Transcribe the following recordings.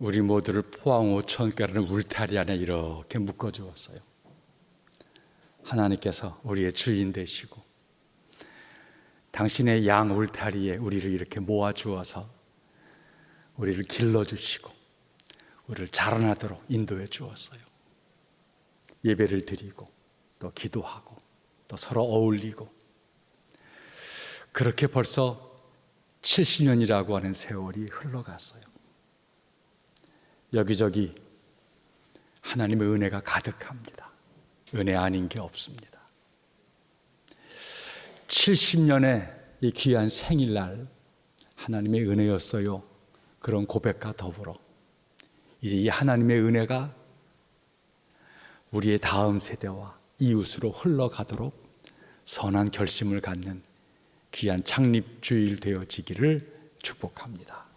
우리 모두를 포항 오천가라는 울타리 안에 이렇게 묶어 주었어요. 하나님께서 우리의 주인 되시고 당신의 양 울타리에 우리를 이렇게 모아 주어서 우리를 길러 주시고 우리를 자라나도록 인도해 주었어요. 예배를 드리고 또 기도하고 또 서로 어울리고 그렇게 벌써 70년이라고 하는 세월이 흘러갔어요. 여기저기 하나님의 은혜가 가득합니다. 은혜 아닌 게 없습니다. 70년의 이 귀한 생일날 하나님의 은혜였어요. 그런 고백과 더불어 이제 이 하나님의 은혜가 우리의 다음 세대와 이웃으로 흘러가도록 선한 결심을 갖는 귀한 창립주일 되어지기를 축복합니다.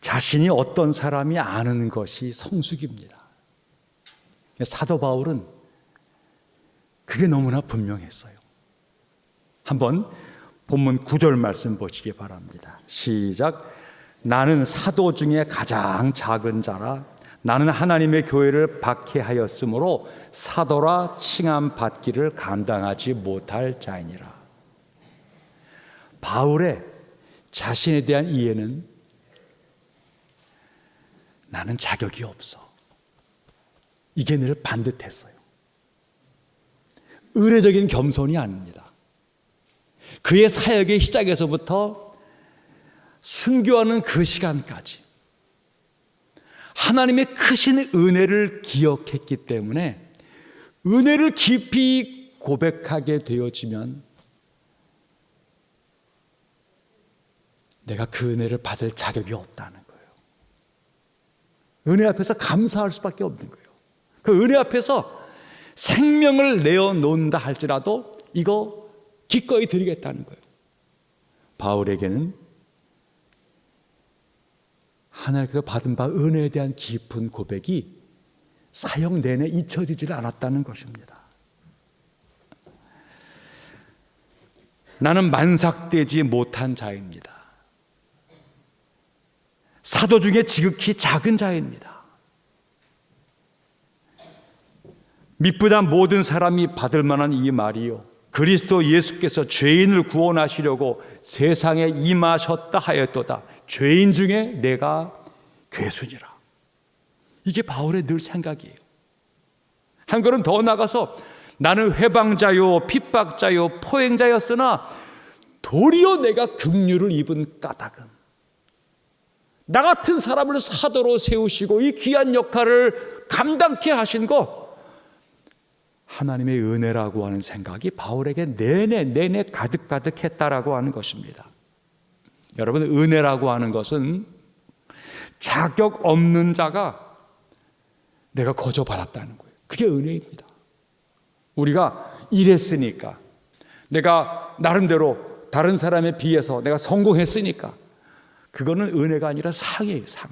자신이 어떤 사람이 아는 것이 성숙입니다. 사도 바울은 그게 너무나 분명했어요. 한번 본문 9절 말씀 보시기 바랍니다. 시작. 나는 사도 중에 가장 작은 자라 나는 하나님의 교회를 박해하였으므로 사도라 칭함 받기를 감당하지 못할 자이니라. 바울의 자신에 대한 이해는 나는 자격이 없어. 이게 늘 반듯했어요. 의례적인 겸손이 아닙니다. 그의 사역의 시작에서부터 순교하는 그 시간까지 하나님의 크신 은혜를 기억했기 때문에 은혜를 깊이 고백하게 되어지면 내가 그 은혜를 받을 자격이 없다는 거예요. 은혜 앞에서 감사할 수밖에 없는 거예요. 그 은혜 앞에서 생명을 내어 놓는다 할지라도 이거 기꺼이 드리겠다는 거예요. 바울에게는 하나님께서 받은 바 은혜에 대한 깊은 고백이 사역 내내 잊혀지질 않았다는 것입니다. 나는 만삭되지 못한 자입니다. 사도 중에 지극히 작은 자입니다. 미쁘다 모든 사람이 받을 만한 이 말이요. 그리스도 예수께서 죄인을 구원하시려고 세상에 임하셨다 하였도다. 죄인 중에 내가 괴순이라. 이게 바울의 늘 생각이에요. 한 걸음 더 나가서 나는 회방자요, 핍박자요, 포행자였으나 도리어 내가 긍휼을 입은 까닭은 나 같은 사람을 사도로 세우시고 이 귀한 역할을 감당케 하신 것 하나님의 은혜라고 하는 생각이 바울에게 내내 내내 가득가득 했다라고 하는 것입니다. 여러분 은혜라고 하는 것은 자격 없는 자가 내가 거저 받았다는 거예요. 그게 은혜입니다. 우리가 일했으니까 내가 나름대로 다른 사람에 비해서 내가 성공했으니까 그거는 은혜가 아니라 상이에요, 상.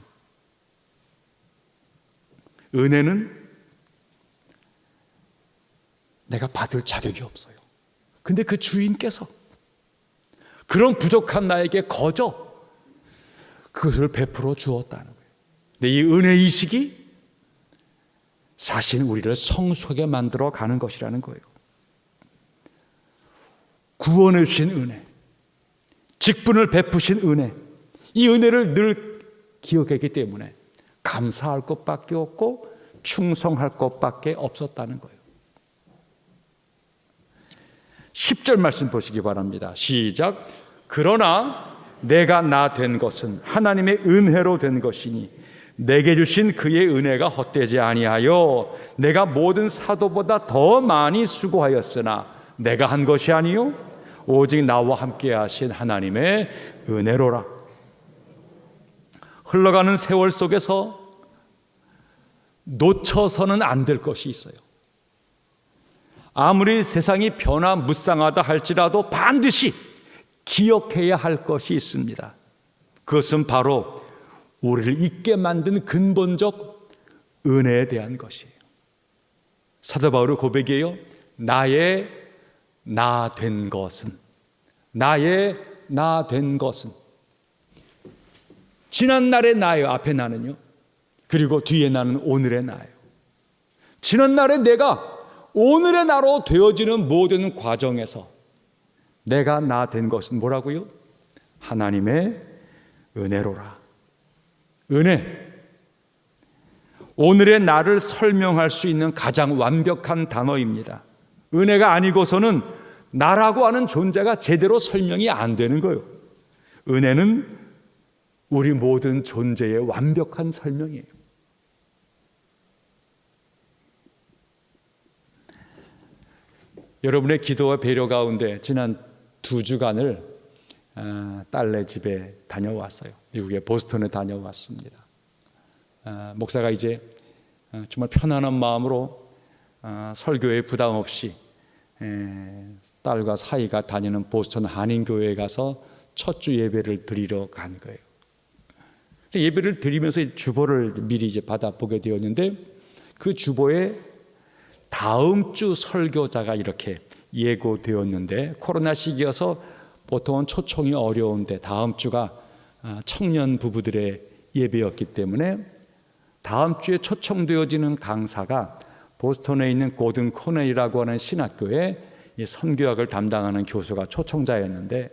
은혜는 내가 받을 자격이 없어요. 근데 그 주인께서 그런 부족한 나에게 거저 그것을 베풀어 주었다는 거예요. 근데 이 은혜 의식이 사실 우리를 성숙하게 만들어 가는 것이라는 거예요. 구원해 주신 은혜, 직분을 베푸신 은혜, 이 은혜를 늘 기억했기 때문에 감사할 것밖에 없고 충성할 것밖에 없었다는 거예요. 10절 말씀 보시기 바랍니다. 시작. 그러나 내가 나 된 것은 하나님의 은혜로 된 것이니 내게 주신 그의 은혜가 헛되지 아니하여 내가 모든 사도보다 더 많이 수고하였으나 내가 한 것이 아니요 오직 나와 함께 하신 하나님의 은혜로라. 흘러가는 세월 속에서 놓쳐서는 안 될 것이 있어요. 아무리 세상이 변화무쌍하다 할지라도 반드시 기억해야 할 것이 있습니다. 그것은 바로 우리를 잊게 만든 근본적 은혜에 대한 것이에요. 사도 바울의 고백이에요. 나의 나 된 것은 나의 나 된 것은 지난 날의 나예요. 앞에 나는요. 그리고 뒤에 나는 오늘의 나예요. 지난 날에 내가 오늘의 나로 되어지는 모든 과정에서 내가 나 된 것은 뭐라고요? 하나님의 은혜로라. 은혜. 오늘의 나를 설명할 수 있는 가장 완벽한 단어입니다. 은혜가 아니고서는 나라고 하는 존재가 제대로 설명이 안 되는 거예요. 은혜는 우리 모든 존재의 완벽한 설명이에요. 여러분의 기도와 배려 가운데 지난 두 주간을 아, 딸네 집에 다녀왔어요. 미국의 보스턴에 다녀왔습니다. 아, 목사가 이제 아, 정말 편안한 마음으로 설교에 부담 없이 딸과 사이가 다니는 보스턴 한인교회에 가서 첫 주 예배를 드리러 간 거예요. 예배를 드리면서 주보를 미리 이제 받아보게 되었는데 그 주보에 다음 주 설교자가 이렇게 예고되었는데 코로나 시기여서 보통은 초청이 어려운데 다음 주가 청년 부부들의 예배였기 때문에 다음 주에 초청되어지는 강사가 보스턴에 있는 고든 코넬이라고 하는 신학교에 선교학을 담당하는 교수가 초청자였는데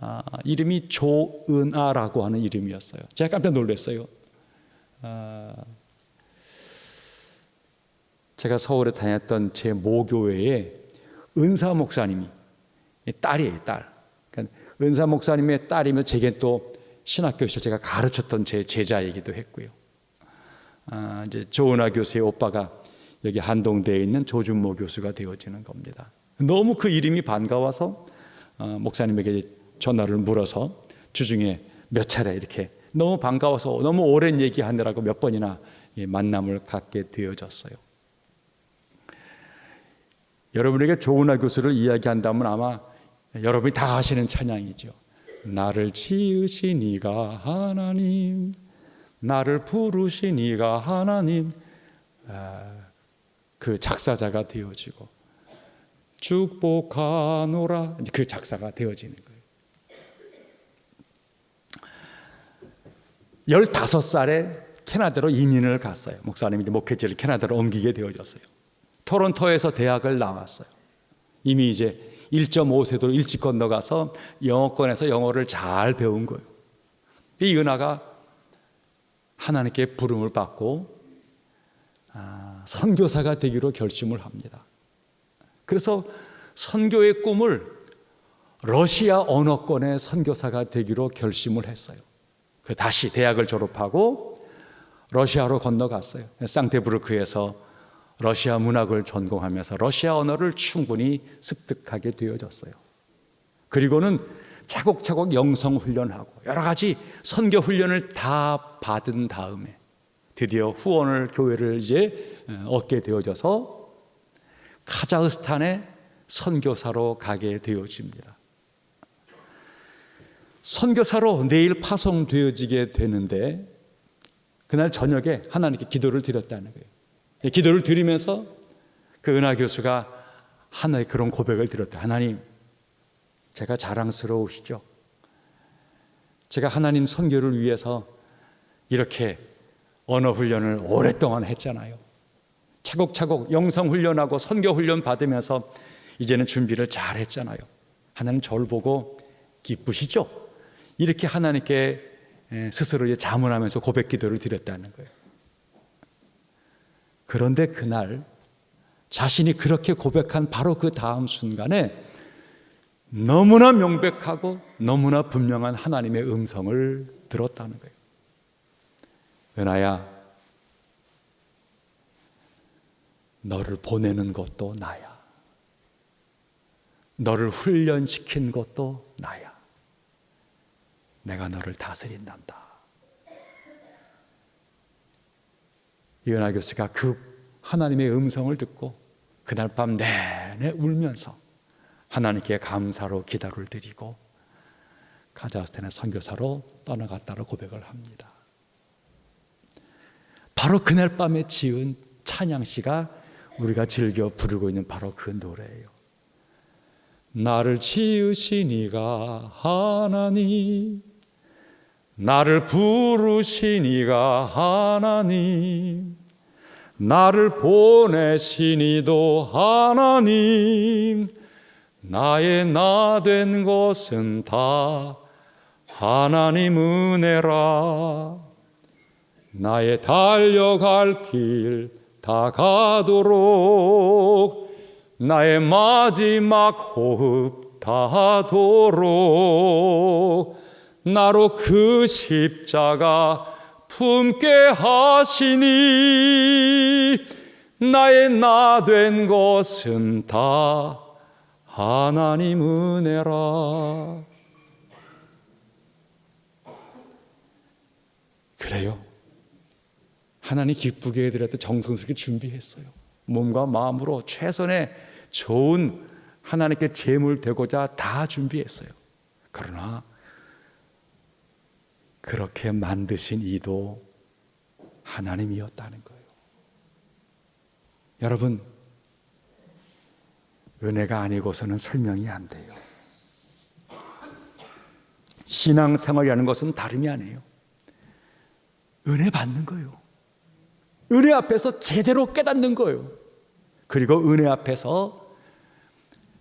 아, 이름이 조은아라고 하는 이름이었어요. 제가 깜짝 놀랐어요. 아, 제가 서울에 다녔던 제 모교회에 은사 목사님이 딸이에요, 딸. 그러니까 은사 목사님의 딸이면 제게 또 신학교에서 제가 가르쳤던 제 제자이기도 했고요. 아, 이제 조은아 교수의 오빠가 여기 한동대에 있는 조준모 교수가 되어지는 겁니다. 너무 그 이름이 반가워서 어, 목사님에게 전화를 물어서 주중에 몇 차례 이렇게 너무 반가워서 너무 오랜 얘기하느라고 몇 번이나 만남을 갖게 되어졌어요. 여러분에게 조은아 교수를 이야기한다면 아마 여러분이 다 아시는 찬양이죠. 나를 지으신 이가 하나님, 나를 부르신 이가 하나님, 아, 그 작사자가 되어지고 축복하노라 그 작사가 되어지는 거예요. 15살에 캐나다로 이민을 갔어요. 목사님이 목회지를 캐나다로 옮기게 되어졌어요. 토론토에서 대학을 나왔어요. 이미 이제 1.5세도 일찍 건너가서 영어권에서 영어를 잘 배운 거예요. 이 은하가 하나님께 부름을 받고 아, 선교사가 되기로 결심을 합니다. 그래서 선교의 꿈을 러시아 언어권의 선교사가 되기로 결심을 했어요. 그 다시 대학을 졸업하고 러시아로 건너갔어요. 상테부르크에서 러시아 문학을 전공하면서 러시아 언어를 충분히 습득하게 되어졌어요. 그리고는 차곡차곡 영성 훈련하고 여러 가지 선교 훈련을 다 받은 다음에 드디어 후원을 교회를 이제 얻게 되어져서 카자흐스탄에 선교사로 가게 되어집니다. 선교사로 내일 파송되어지게 되는데 그날 저녁에 하나님께 기도를 드렸다는 거예요. 네, 기도를 드리면서 그 은하 교수가 하나의 그런 고백을 드렸다. 하나님, 제가 자랑스러우시죠? 제가 하나님 선교를 위해서 이렇게 언어 훈련을 오랫동안 했잖아요. 차곡차곡 영성 훈련하고 선교 훈련 받으면서 이제는 준비를 잘 했잖아요. 하나님 저를 보고 기쁘시죠? 이렇게 하나님께 스스로 이제 자문하면서 고백 기도를 드렸다는 거예요. 그런데 그날 자신이 그렇게 고백한 바로 그 다음 순간에 너무나 명백하고 너무나 분명한 하나님의 음성을 들었다는 거예요. 은하야, 너를 보내는 것도 나야. 너를 훈련시킨 것도 나야. 내가 너를 다스린단다. 이은하 교수가 그 하나님의 음성을 듣고 그날 밤 내내 울면서 하나님께 감사로 기도를 드리고 카자흐스탄의 선교사로 떠나갔다고 고백을 합니다. 바로 그날 밤에 지은 찬양시가 우리가 즐겨 부르고 있는 바로 그 노래예요. 나를 지으신 이가 하나님 나를 부르신 이가 하나님. 나를 보내신 이도 하나님. 나의 나 된 것은 다 하나님 은혜라. 나의 달려갈 길 다 가도록. 나의 마지막 호흡 다하도록 나로 그 십자가 품게 하시니 나의 나 된 것은 다 하나님 은혜라. 그래요? 하나님 기쁘게 해드렸던 정성스럽게 준비했어요. 몸과 마음으로 최선의 좋은 하나님께 제물 되고자 다 준비했어요. 그러나 그렇게 만드신 이도 하나님이었다는 거예요. 여러분, 은혜가 아니고서는 설명이 안 돼요. 신앙생활이라는 것은 다름이 아니에요. 은혜 받는 거예요. 은혜 앞에서 제대로 깨닫는 거예요. 그리고 은혜 앞에서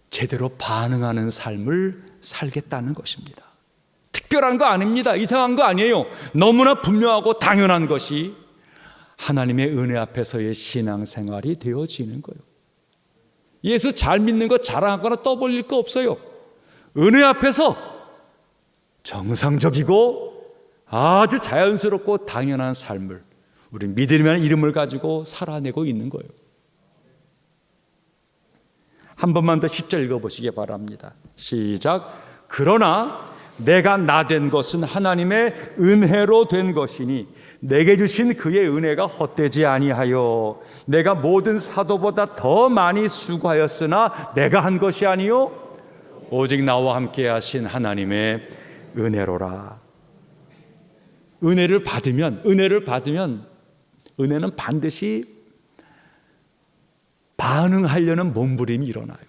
제대로 반응하는 삶을 살겠다는 것입니다. 특별한 거 아닙니다. 이상한 거 아니에요. 너무나 분명하고 당연한 것이 하나님의 은혜 앞에서의 신앙생활이 되어지는 거예요. 예수 잘 믿는 거 자랑하거나 떠벌릴 거 없어요. 은혜 앞에서 정상적이고 아주 자연스럽고 당연한 삶을 우리 믿음이라는 이름을 가지고 살아내고 있는 거예요. 한 번만 더 10절 읽어보시기 바랍니다. 시작. 그러나 내가 나 된 것은 하나님의 은혜로 된 것이니 내게 주신 그의 은혜가 헛되지 아니하여 내가 모든 사도보다 더 많이 수고하였으나 내가 한 것이 아니요 오직 나와 함께 하신 하나님의 은혜로라. 은혜를 받으면 은혜를 받으면 은혜는 반드시 반응하려는 몸부림이 일어나요.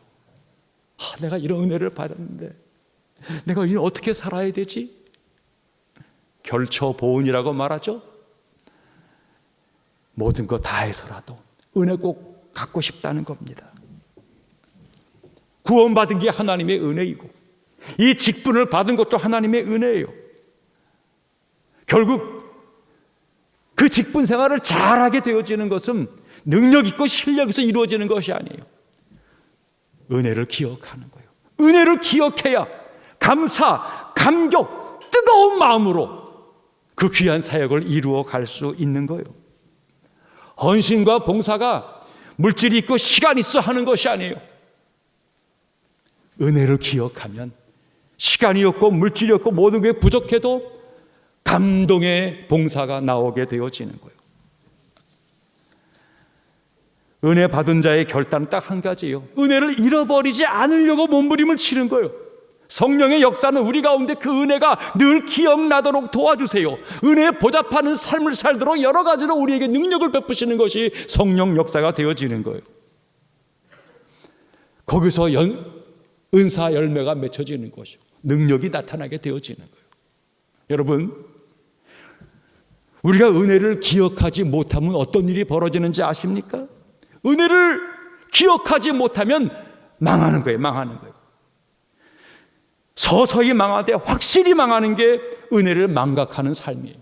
아, 내가 이런 은혜를 받았는데 내가 이 어떻게 살아야 되지? 결처보은이라고 말하죠. 모든 거 다 해서라도 은혜 꼭 갖고 싶다는 겁니다. 구원받은 게 하나님의 은혜이고 이 직분을 받은 것도 하나님의 은혜예요. 결국 그 직분 생활을 잘하게 되어지는 것은 능력 있고 실력 있어 이루어지는 것이 아니에요. 은혜를 기억하는 거예요. 은혜를 기억해야 감사, 감격, 뜨거운 마음으로 그 귀한 사역을 이루어 갈 수 있는 거예요. 헌신과 봉사가 물질이 있고 시간 있어 하는 것이 아니에요. 은혜를 기억하면 시간이 없고 물질이 없고 모든 게 부족해도 감동의 봉사가 나오게 되어지는 거예요. 은혜 받은 자의 결단은 딱 한 가지예요. 은혜를 잃어버리지 않으려고 몸부림을 치는 거예요. 성령의 역사는 우리 가운데 그 은혜가 늘 기억나도록 도와주세요. 은혜에 보답하는 삶을 살도록 여러 가지로 우리에게 능력을 베푸시는 것이 성령 역사가 되어지는 거예요. 거기서 연, 은사 열매가 맺혀지는 것이요. 능력이 나타나게 되어지는 거예요. 여러분, 우리가 은혜를 기억하지 못하면 어떤 일이 벌어지는지 아십니까? 은혜를 기억하지 못하면 망하는 거예요. 망하는 거예요. 서서히 망하되 확실히 망하는 게 은혜를 망각하는 삶이에요.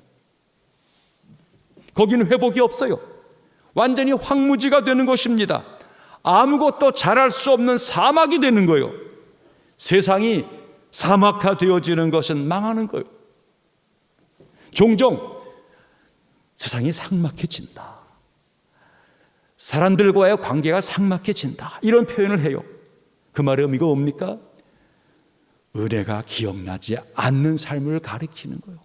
거기는 회복이 없어요. 완전히 황무지가 되는 것입니다. 아무것도 잘할 수 없는 사막이 되는 거예요. 세상이 사막화 되어지는 것은 망하는 거예요. 종종 세상이 삭막해진다. 사람들과의 관계가 삭막해진다. 이런 표현을 해요. 그 말의 의미가 뭡니까? 은혜가 기억나지 않는 삶을 가리키는 거예요.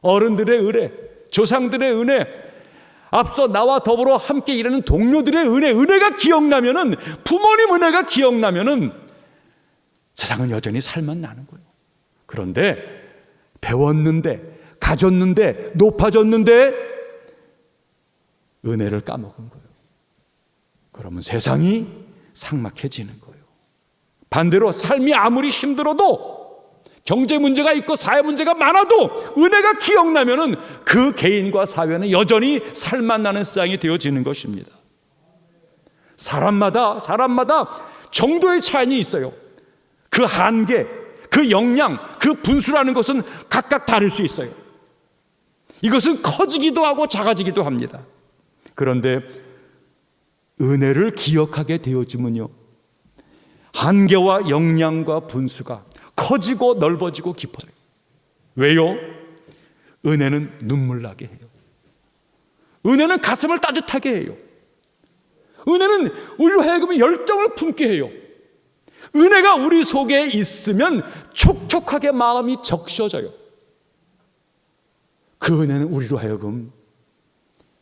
어른들의 은혜, 조상들의 은혜, 앞서 나와 더불어 함께 일하는 동료들의 은혜, 은혜가 기억나면은 부모님 은혜가 기억나면은 세상은 여전히 살만 나는 거예요. 그런데 배웠는데 가졌는데 높아졌는데 은혜를 까먹은 거예요. 그러면 세상이 삭막해지는 거예요. 반대로 삶이 아무리 힘들어도 경제 문제가 있고 사회 문제가 많아도 은혜가 기억나면은 그 개인과 사회는 여전히 살만 나는 세상이 되어지는 것입니다. 사람마다 사람마다 정도의 차이는 있어요. 그 한계, 그 역량, 그 분수라는 것은 각각 다를 수 있어요. 이것은 커지기도 하고 작아지기도 합니다. 그런데 은혜를 기억하게 되어지면요. 한계와 역량과 분수가 커지고 넓어지고 깊어져요. 왜요? 은혜는 눈물 나게 해요. 은혜는 가슴을 따뜻하게 해요. 은혜는 우리로 하여금 열정을 품게 해요. 은혜가 우리 속에 있으면 촉촉하게 마음이 적셔져요. 그 은혜는 우리로 하여금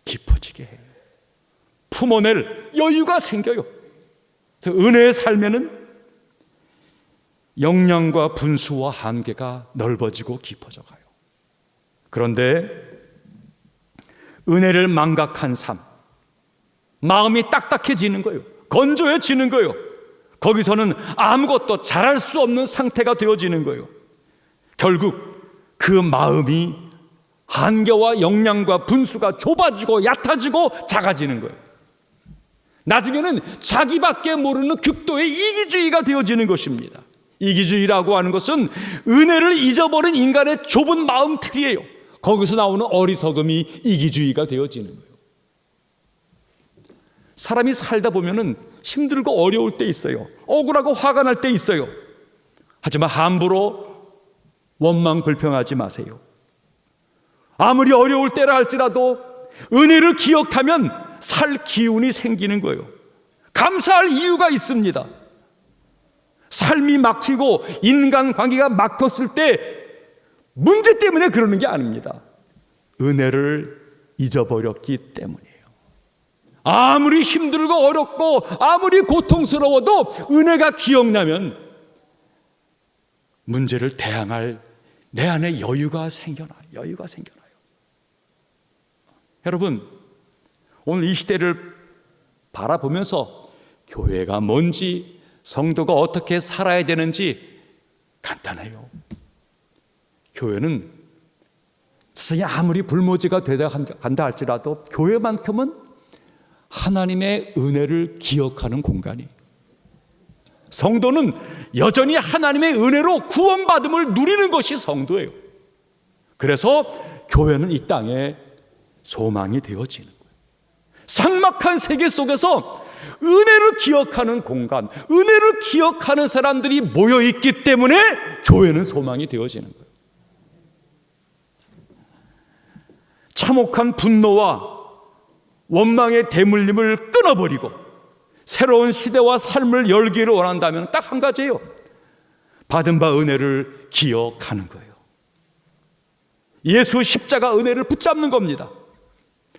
깊어지게 해요. 품어낼 여유가 생겨요. 은혜의 삶에는 역량과 분수와 한계가 넓어지고 깊어져 가요. 그런데 은혜를 망각한 삶, 마음이 딱딱해지는 거예요. 건조해지는 거예요. 거기서는 아무것도 잘할 수 없는 상태가 되어지는 거예요. 결국 그 마음이 한계와 역량과 분수가 좁아지고 얕아지고 작아지는 거예요. 나중에는 자기밖에 모르는 극도의 이기주의가 되어지는 것입니다. 이기주의라고 하는 것은 은혜를 잊어버린 인간의 좁은 마음 틀이에요. 거기서 나오는 어리석음이 이기주의가 되어지는 거예요. 사람이 살다 보면은 힘들고 어려울 때 있어요. 억울하고 화가 날 때 있어요. 하지만 함부로 원망 불평하지 마세요. 아무리 어려울 때라 할지라도 은혜를 기억하면 살 기운이 생기는 거예요. 감사할 이유가 있습니다. 삶이 막히고 인간 관계가 막혔을 때 문제 때문에 그러는 게 아닙니다. 은혜를 잊어버렸기 때문이에요. 아무리 힘들고 어렵고 아무리 고통스러워도 은혜가 기억나면 문제를 대항할 내 안에 여유가 생겨나요. 여유가 생겨나요. 여러분, 오늘 이 시대를 바라보면서 교회가 뭔지 성도가 어떻게 살아야 되는지 간단해요. 교회는 아무리 불모지가 되다 간다 할지라도 교회만큼은 하나님의 은혜를 기억하는 공간이 성도는 여전히 하나님의 은혜로 구원받음을 누리는 것이 성도예요. 그래서 교회는 이 땅에 소망이 되어지는 거예요. 상막한 세계 속에서 은혜를 기억하는 공간, 은혜를 기억하는 사람들이 모여 있기 때문에 교회는 소망이 되어지는 거예요. 참혹한 분노와 원망의 대물림을 끊어버리고 새로운 시대와 삶을 열기를 원한다면 딱 한 가지예요. 받은 바 은혜를 기억하는 거예요. 예수 십자가 은혜를 붙잡는 겁니다.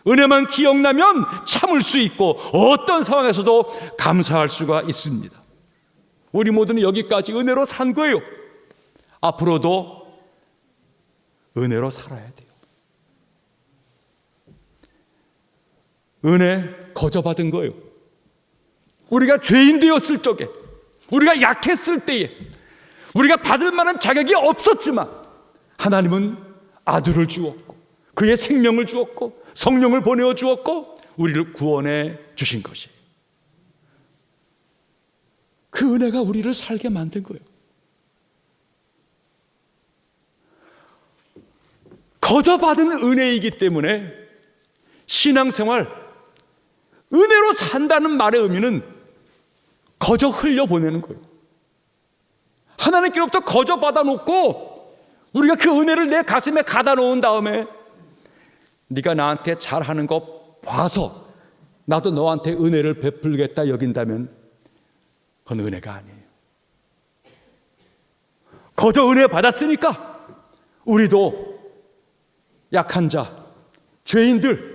은혜만 기억나면 참을 수 있고 어떤 상황에서도 감사할 수가 있습니다. 우리 모두는 여기까지 은혜로 산 거예요. 앞으로도 은혜로 살아야 돼요. 은혜 거저받은 거예요. 우리가 죄인 되었을 적에, 우리가 약했을 때에, 우리가 받을 만한 자격이 없었지만, 하나님은 아들을 주었고, 그의 생명을 주었고, 성령을 보내어 주었고, 우리를 구원해 주신 것이. 그 은혜가 우리를 살게 만든 거예요. 거저받은 은혜이기 때문에 신앙생활, 은혜로 산다는 말의 의미는 거저 흘려보내는 거예요. 하나님께로부터 거저 받아놓고 우리가 그 은혜를 내 가슴에 가다 놓은 다음에 네가 나한테 잘하는 거 봐서 나도 너한테 은혜를 베풀겠다 여긴다면 그건 은혜가 아니에요. 거저 은혜 받았으니까 우리도 약한 자, 죄인들,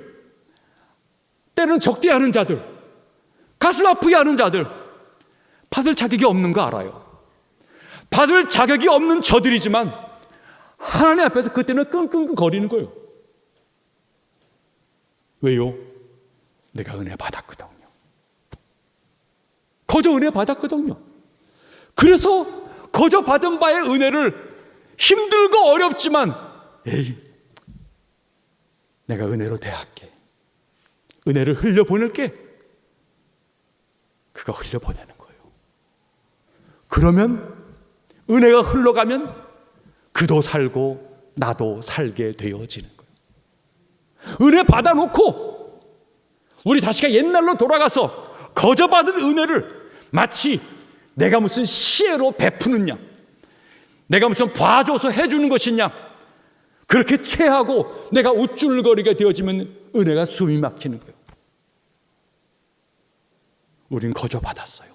때로는 적대하는 자들, 가슴 아프게 하는 자들, 받을 자격이 없는 거 알아요. 받을 자격이 없는 저들이지만 하나님 앞에서 그때는 끙끙끙 거리는 거예요. 왜요? 내가 은혜 받았거든요. 거저 은혜 받았거든요. 그래서 거저 받은 바의 은혜를 힘들고 어렵지만 에이 내가 은혜로 대할게. 은혜를 흘려 보낼게. 그가 흘려 보내는 거예요. 그러면 은혜가 흘러가면 그도 살고 나도 살게 되어지는. 은혜 받아놓고 우리 다시가 옛날로 돌아가서 거저 받은 은혜를 마치 내가 무슨 시혜로 베푸는 양, 내가 무슨 봐줘서 해주는 것이냐, 그렇게 체하고 내가 우쭐거리게 되어지면 은혜가 숨이 막히는 거예요. 우린 거저 받았어요.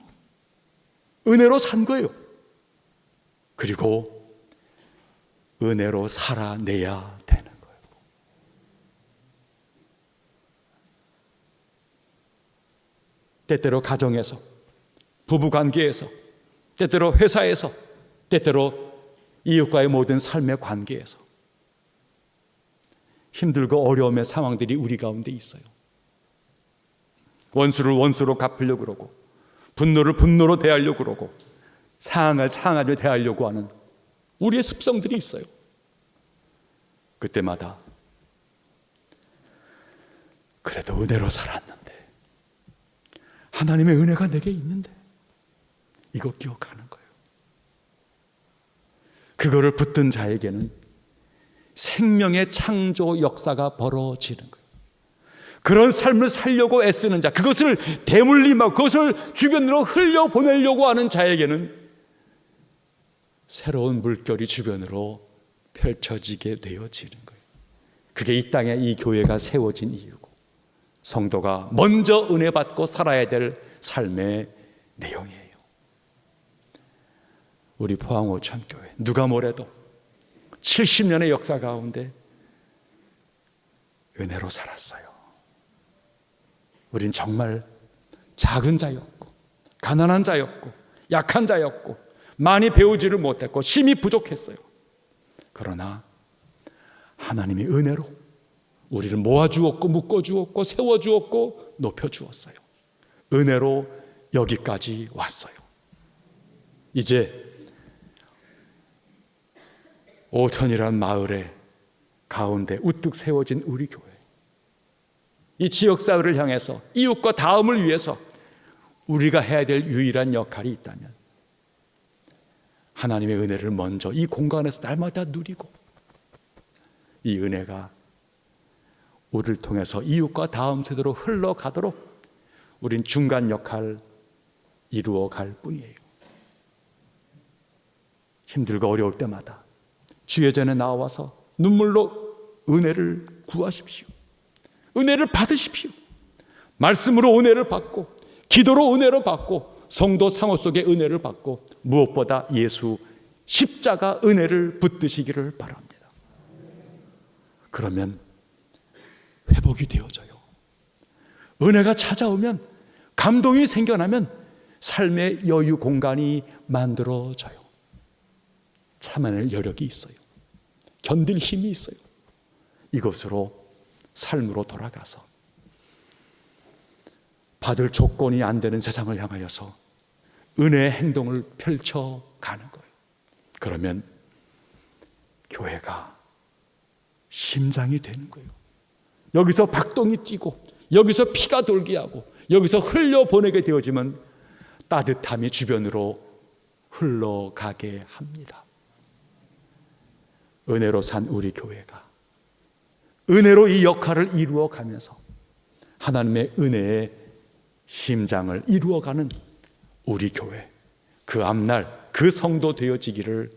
은혜로 산 거예요. 그리고 은혜로 살아내야 되는 거예요. 때때로 가정에서, 부부 관계에서, 때때로 회사에서, 때때로 이웃과의 모든 삶의 관계에서 힘들고 어려움의 상황들이 우리 가운데 있어요. 원수를 원수로 갚으려고 그러고 분노를 분노로 대하려고 그러고 상황을 상하려 대하려고 하는 우리의 습성들이 있어요. 그때마다 그래도 은혜로 살았는데 하나님의 은혜가 내게 있는데 이거 기억하는 거예요. 그거를 붙든 자에게는 생명의 창조 역사가 벌어지는 거예요. 그런 삶을 살려고 애쓰는 자, 그것을 대물림하고 그것을 주변으로 흘려 보내려고 하는 자에게는 새로운 물결이 주변으로 펼쳐지게 되어지는 거예요. 그게 이 땅에 이 교회가 세워진 이유고, 성도가 먼저 은혜 받고 살아야 될 삶의 내용이에요. 우리 포항 오천교회, 누가 뭐래도 70년의 역사 가운데 은혜로 살았어요. 우린 정말 작은 자였고, 가난한 자였고, 약한 자였고, 많이 배우지를 못했고, 심이 부족했어요. 그러나 하나님이 은혜로 우리를 모아주었고, 묶어주었고, 세워주었고, 높여주었어요. 은혜로 여기까지 왔어요. 이제 오천이란 마을의 가운데 우뚝 세워진 우리 교회. 이 지역 사회를 향해서 이웃과 다음을 위해서 우리가 해야 될 유일한 역할이 있다면 하나님의 은혜를 먼저 이 공간에서 날마다 누리고 이 은혜가 우리를 통해서 이웃과 다음 세대로 흘러가도록 우린 중간 역할 이루어 갈 뿐이에요. 힘들고 어려울 때마다 주의 전에 나와서 눈물로 은혜를 구하십시오. 은혜를 받으십시오. 말씀으로 은혜를 받고 기도로 은혜를 받고 성도 상호 속에 은혜를 받고 무엇보다 예수 십자가 은혜를 붙드시기를 바랍니다. 그러면 회복이 되어져요. 은혜가 찾아오면 감동이 생겨나면 삶의 여유 공간이 만들어져요. 참아낼 여력이 있어요. 견딜 힘이 있어요. 이것으로 삶으로 돌아가서 받을 조건이 안 되는 세상을 향하여서 은혜의 행동을 펼쳐 가는 거예요. 그러면 교회가 심장이 되는 거예요. 여기서 박동이 뛰고 여기서 피가 돌게 하고 여기서 흘려 보내게 되어지면 따뜻함이 주변으로 흘러가게 합니다. 은혜로 산 우리 교회가 은혜로 이 역할을 이루어 가면서 하나님의 은혜의 심장을 이루어 가는 우리 교회 그 앞날 그 성도 되어지기를